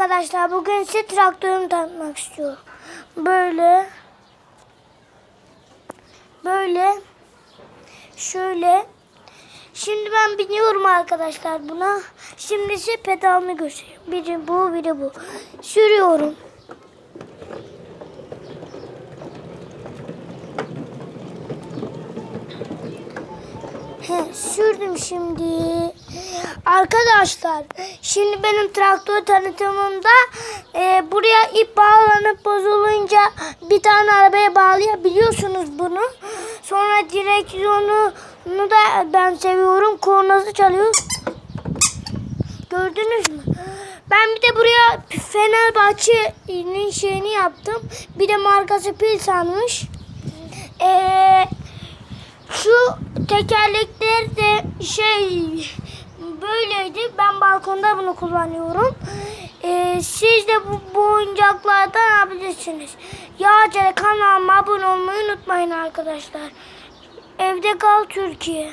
arkadaşlar. Bugün size traktörümü tanıtmak istiyorum. Böyle. Böyle. Şöyle. Şimdi ben biniyorum arkadaşlar buna. Şimdi size pedalını göstereyim. Biri bu, biri bu. Sürüyorum. He, sürdüm şimdi. Arkadaşlar şimdi benim traktör tanıtımımda e, buraya ip bağlanıp bozulunca bir tane arabaya bağlayabiliyorsunuz bunu. Sonra direksiyonu da ben seviyorum. Kornası çalıyor. Gördünüz mü? Ben bir de buraya Fenerbahçe'nin şeyini yaptım. Bir de markası pil sanmış. Eee şu tekerlekler de şey böyleydi. Ben balkonda bunu kullanıyorum. Ee, siz de bu, bu oyuncaklardan alabilirsiniz. Yağcı'ya kanalıma abone olmayı unutmayın arkadaşlar. Evde kal Türkiye.